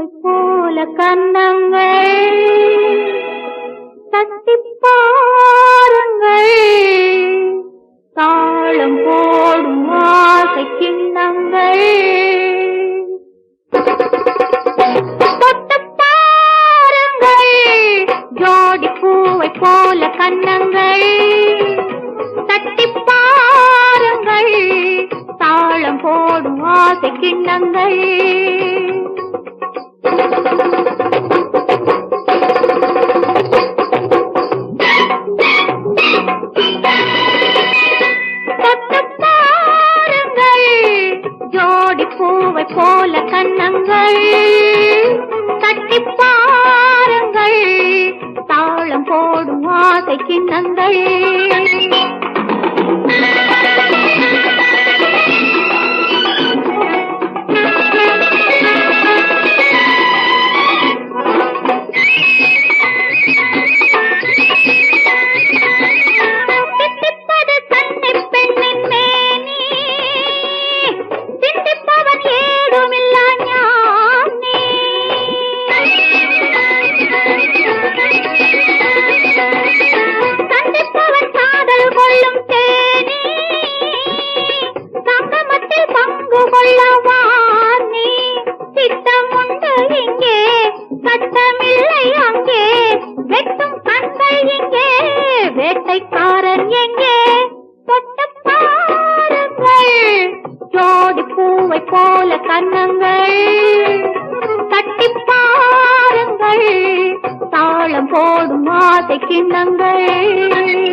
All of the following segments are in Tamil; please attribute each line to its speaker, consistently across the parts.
Speaker 1: பூவை போல கன்னங்கள் தட்டி பாருங்கள் தாளம் போடும் ஆசை கிண்ணங்கள். பாருங்கள் ஜோடி பூவை போல கன்னங்கள். தட்டி பாருங்கள் தாளம் போடும் ஆசை கிண்ணங்கள். பூவை போல கன்னங்கள் தட்டிப் பாருங்கள். தாளம் போடும் ஆசை கிண்ணங்கள். எங்கே? தொட்டுப் பாருங்கள். ஜோடி பூவை போல கன்னங்கள். தட்டிப் பாருங்கள். தாளம் போடும் மாதை கிண்ணங்கள்.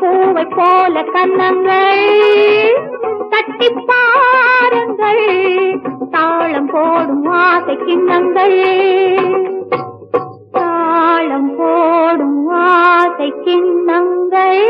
Speaker 1: பூவை போல கன்னங்கள் தட்டி பாருங்கள் தாளம் போடும் ஆசை கிண்ணங்கள். தாளம் போடும் ஆசை கிண்ணங்கள்.